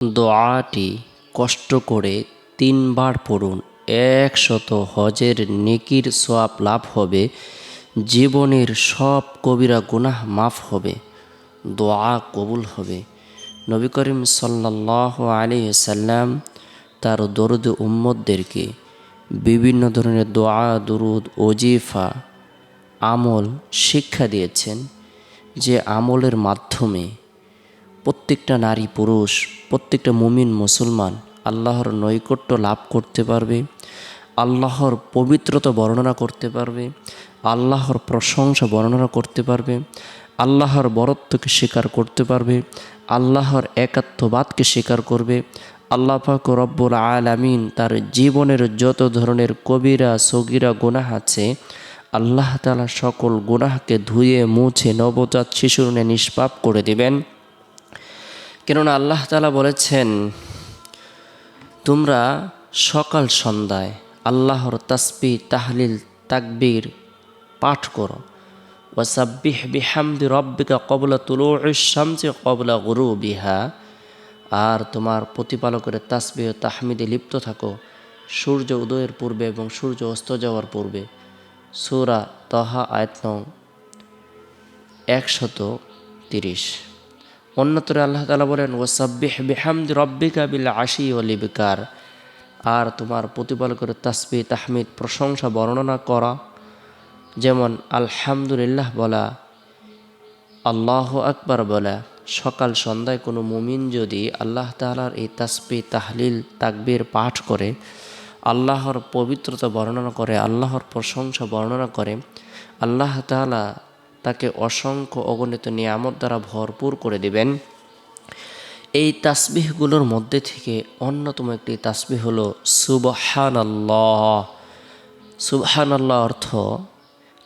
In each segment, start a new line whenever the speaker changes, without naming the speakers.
দোয়াটি কষ্ট করে তিনবার পড়ুন। একশত হজের নেকির সোয়াব লাভ হবে, জীবনের সব কবিরা গুনাহ মাফ হবে, দোয়া কবুল হবে। নবী করিম সাল্লাহ আলী সাল্লাম তার দরুদ উম্মদদেরকে বিভিন্ন ধরনের দোয়া, দুরুদ, ওজিফা, আমল শিক্ষা দিয়েছেন যে আমলের মাধ্যমে প্রত্যেকটা নারী পুরুষ, প্রত্যেকটা মুমিন মুসলমান আল্লাহর নৈকট্য লাভ করতে পারবে, আল্লাহর পবিত্রতা বর্ণনা করতে পারবে, আল্লাহর প্রশংসা বর্ণনা করতে পারবে, আল্লাহর বরত্বকে স্বীকার করতে পারবে, আল্লাহর একাত্মবাদকে স্বীকার করবে। আল্লাহ পাক রব্বুল আলামিন তার জীবনের যত ধরনের কবিরা, সগিরা, গুনাহ আছে, আল্লাহ তালা সকল গুনাহকে ধুয়ে, মুছে, নবজাত শিশুর নিষ্পাপ করে দিবেন। কেননা আল্লাহ তালা বলেছেন, তোমরা সকাল সন্ধ্যায় আল্লাহর তাসবি তাহলিল, তাকবির পাঠ করো। ওয়াসাব্বিহ বিহামদি রব্বিকা কবলা তুলো শামসি কবলা গুরু বিহা আর তোমার প্রতিপালকের তাসবি ও তাহমিদে লিপ্ত থাকো। সূর্য উদয়ের পূর্বে এবং সূর্য অস্ত যাওয়ার পূর্বে। সুরা তহা আয়াত নং একশত তিরিশ। অন্যতরে আল্লাহ তালা বলেন ওসাব্বিহ বিহামদি রব্বিকা বিল আশি ও লিবিকার আর তোমার প্রতিপালকের তাসবি, তাহমিদ, প্রশংসা, বর্ণনা করা। যেমন, আলহামদুলিল্লাহ বলা, আল্লাহ আকবার বলা। সকাল সন্ধ্যায় কোনো মুমিন যদি আল্লাহ তালার এই তাসবি, তাহলিল, তাকবীর পাঠ করে, আল্লাহর পবিত্রতা বর্ণনা করে, আল্লাহর প্রশংসা বর্ণনা করে, আল্লাহ তালা তাকে অসংখ্য অগণিত নিয়ামত দ্বারা ভরপুর করে দিবেন। এই তাসবিহগুলোর মধ্যে থেকে অন্যতম একটি তাসবিহ হলো সুবহান আল্লাহ সুবহান আল্লাহ অর্থ,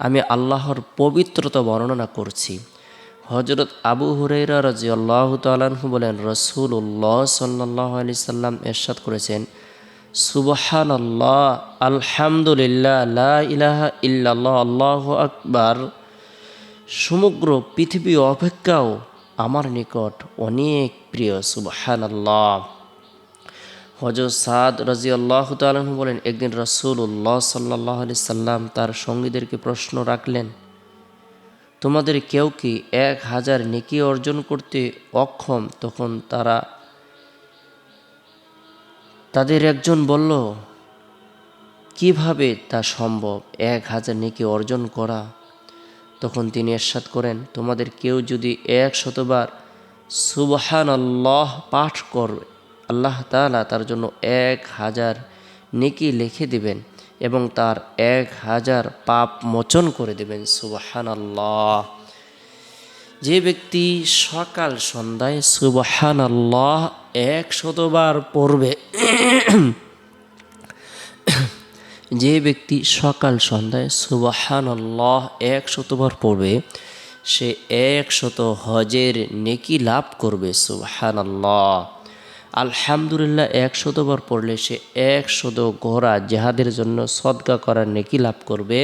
আমি আল্লাহর পবিত্রতা বর্ণনা করছি। হজরত আবু হুরেরা রাজি আল্লাহ তালাহু বলেন রসুল উল্লাহ সাল্লাহ আলি সাল্লাম এরশাদ করেছেন সুবহান আল্লাহ আলহামদুলিল্লাহ ইলাহা ইল্লাল্লাহ, আল্লাহ আকবার। সমগ্র পৃথিবী অপেক্ষাও আমার নিকট অনেক প্রিয় সুবহান আল্লাহ হজর সাদ রাজি আল্লাহ তালু বলেন, একদিন রসুল উল্লাহ সাল্লাহ আলি সাল্লাম তার সঙ্গীদেরকে প্রশ্ন রাখলেন, তোমাদের কেউ কি এক হাজার নেকি অর্জন করতে অক্ষম? তখন তারা তাদের একজন বলল, কীভাবে তা সম্ভব? এক হাজার নেকি অর্জন করা তখন তিনি এরশাদ করেন, তোমাদের কেউ যদি এক শতবার সুবহান আল্লাহ পাঠ করবে, আল্লাহ তালা তার জন্য এক হাজার নেকি লিখে দিবেন এবং তার এক হাজার পাপ মোচন করে দেবেন সুবহান আল্লাহ যে ব্যক্তি সকাল সন্ধ্যায় সুবহান আল্লাহ এক শতবার পড়বে যে ব্যক্তি সকাল সন্ধ্যায় সুবাহান আল্লাহ এক শতবার পড়বে, সে এক শত হজের নেকি লাভ করবে সুবাহান আল্লাহ আলহামদুলিল্লাহ, এক শতবার পড়লে সে এক শত ঘোড়া জেহাদের জন্য সদকা করার নেকি লাভ করবে।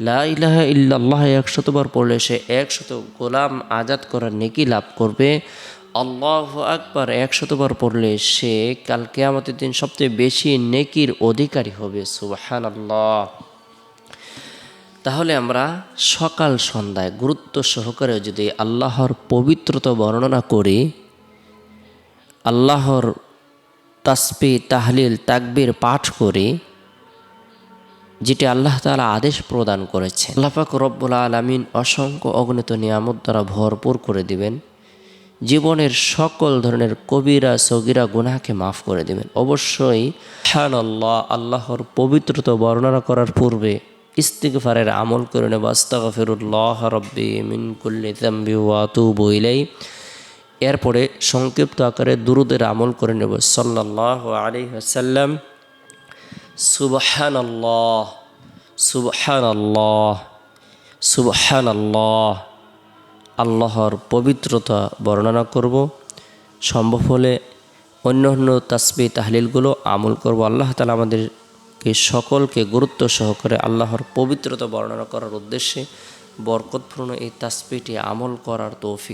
লা ইলাহা ইল্লাল্লাহ, এক শতবার পড়লে সে এক শত গোলাম আজাদ করার নেকি লাভ করবে। আল্লাহ আকবার একশতবার পড়লে সে কালকে আমাদের দিন সবচেয়ে বেশি নেকির অধিকারী হবে সুবাহান আল্লাহ তাহলে আমরা সকাল সন্ধ্যায় গুরুত্ব সহকারে যদি আল্লাহর পবিত্রতা বর্ণনা করি, আল্লাহর তাসপি তাহলিল, তাকবির পাঠ করি, যেটি আল্লাহ তালা আদেশ প্রদান করেছে আল্লাহাক রব্বুল আলমিন অসংখ্য অগণিত নিয়ামত দ্বারা ভরপুর করে দিবেন। জীবনের সকল ধরনের কবিরা, সগিরা, গুনাহকে মাফ করে দেবেন। অবশ্যই হান আল্লাহ আল্লাহর পবিত্রতা বর্ণনা করার পূর্বে ইস্তিগফারের আমল করে নেব। আস্তাগফিরুল্লাহ রব্বি মিন কুল্লি তাম্বি ওয়াতু বইলাই এরপরে সংক্ষিপ্ত আকারে দুরুদের আমল করে নেব। সাল্লাহ আলী হাসাল্লাম সুবহান আল্লাহ সুবহান আল্লাহ সুবহান আল্লাহ আল্লাহর পবিত্রতা বর্ণনা করব। সম্ভব হলে অন্য অন্য তাসবি তাহলিলগুলো আমল করব। আল্লাহ তালা আমাদেরকে সকলকে গুরুত্ব সহকারে আল্লাহর পবিত্রতা বর্ণনা করার উদ্দেশ্যে বরকতপূর্ণ এই তাসবিটি আমল করার তৌফিক